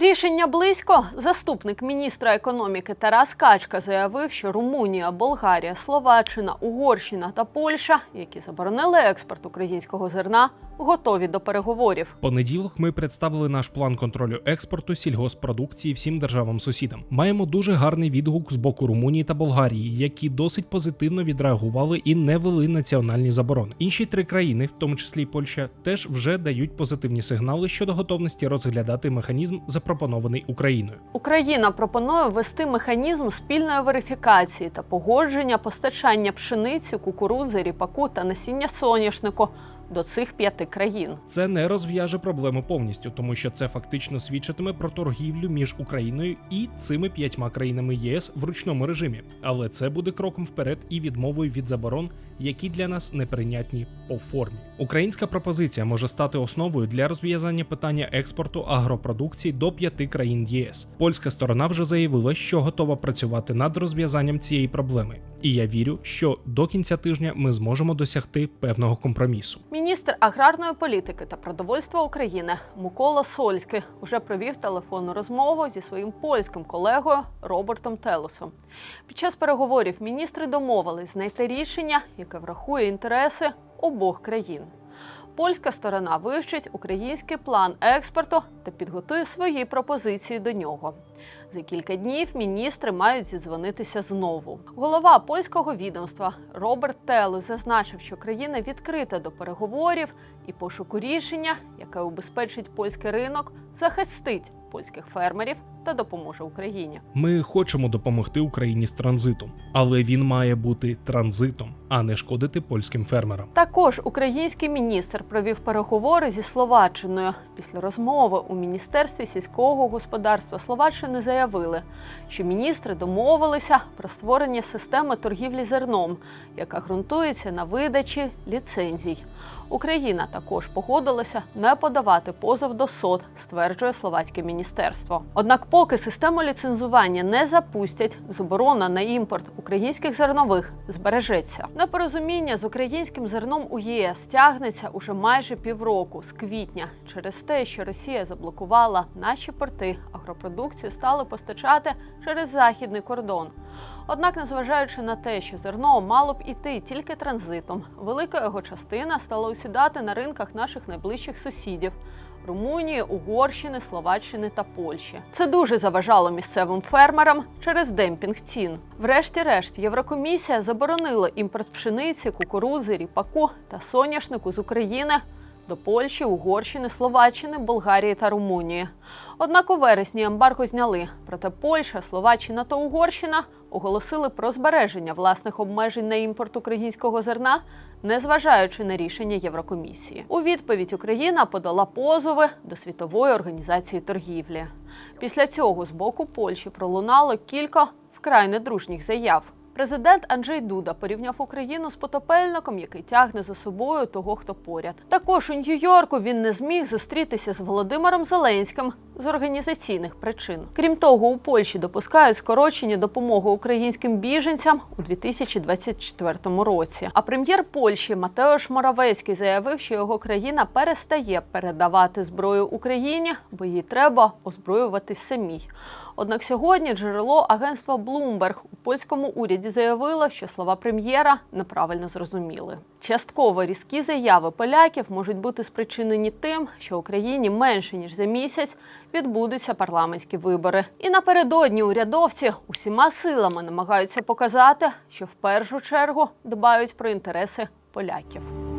Рішення близько. Заступник міністра економіки Тарас Качка заявив, що Румунія, Болгарія, Словаччина, Угорщина та Польща, які заборонили експорт українського зерна, готові до переговорів. Понеділок ми представили наш план контролю експорту сільгоспродукції всім державам-сусідам. Маємо дуже гарний відгук з боку Румунії та Болгарії, які досить позитивно відреагували і не вели національні заборони. Інші три країни, в тому числі й Польща, теж вже дають позитивні сигнали щодо готовності розглядати механізм, запропонований Україною. Україна пропонує ввести механізм спільної верифікації та погодження постачання пшениці, кукурудзи, ріпаку та насіння соняшнику до цих п'яти країн. Це не розв'яже проблему повністю, тому що це фактично свідчитиме про торгівлю між Україною і цими п'ятьма країнами ЄС в ручному режимі. Але це буде кроком вперед і відмовою від заборон, які для нас неприйнятні по формі. Українська пропозиція може стати основою для розв'язання питання експорту агропродукції до п'яти країн ЄС. Польська сторона вже заявила, що готова працювати над розв'язанням цієї проблеми. І я вірю, що до кінця тижня ми зможемо досягти певного компромісу. Міністр аграрної політики та продовольства України Микола Сольський уже провів телефонну розмову зі своїм польським колегою Робертом Телосом. Під час переговорів міністри домовились знайти рішення, яке врахує інтереси обох країн. Польська сторона вивчить український план експорту та підготує свої пропозиції до нього. За кілька днів міністри мають зідзвонитися знову. Голова польського відомства Роберт Телес зазначив, що країна відкрита до переговорів і пошуку рішення, яке убезпечить польський ринок, захистить польських фермерів та допоможе Україні. Ми хочемо допомогти Україні з транзитом, але він має бути транзитом, а не шкодити польським фермерам. Також український міністр провів переговори зі Словаччиною. Після розмови у міністерстві сільського господарства Словаччини заявили, що міністри домовилися про створення системи торгівлі зерном, яка ґрунтується на видачі ліцензій. Україна також погодилася не подавати позов до СОД, стверджує словацьке міністерство. Однак, поки систему ліцензування не запустять, заборона на імпорт українських зернових збережеться. Непорозуміння з українським зерном у ЄС тягнеться уже майже півроку з квітня. Через те, що Росія заблокувала наші порти, агропродукцію стали постачати через західний кордон. Однак, незважаючи на те, що зерно мало б іти тільки транзитом, велика його частина стала усідати на ринках наших найближчих сусідів. Румунії, Угорщини, Словаччини та Польщі. Це дуже заважало місцевим фермерам через демпінг цін. Врешті-решт, Єврокомісія заборонила імпорт пшениці, кукурудзи, ріпаку та соняшнику з України до Польщі, Угорщини, Словаччини, Болгарії та Румунії. Однак у вересні ембарго зняли. Проте Польща, Словаччина та Угорщина оголосили про збереження власних обмежень на імпорт українського зерна, незважаючи на рішення Єврокомісії. У відповідь Україна подала позови до світової організації торгівлі. Після цього з боку Польщі пролунало кілька вкрай недружніх заяв. Президент Анджей Дуда порівняв Україну з потопельником, який тягне за собою того, хто поряд. Також у Нью-Йорку він не зміг зустрітися з Володимиром Зеленським з організаційних причин. Крім того, у Польщі допускають скорочення допомоги українським біженцям у 2024 році. А прем'єр Польщі Матеош Моравецький заявив, що його країна перестає передавати зброю Україні, бо їй треба озброюватись самій. Однак сьогодні джерело агентства Bloomberg у польському уряді заявило, що слова прем'єра неправильно зрозуміли. Частково різкі заяви поляків можуть бути спричинені тим, що Україні менше ніж за місяць відбудуться парламентські вибори. І напередодні урядовці усіма силами намагаються показати, що в першу чергу дбають про інтереси поляків.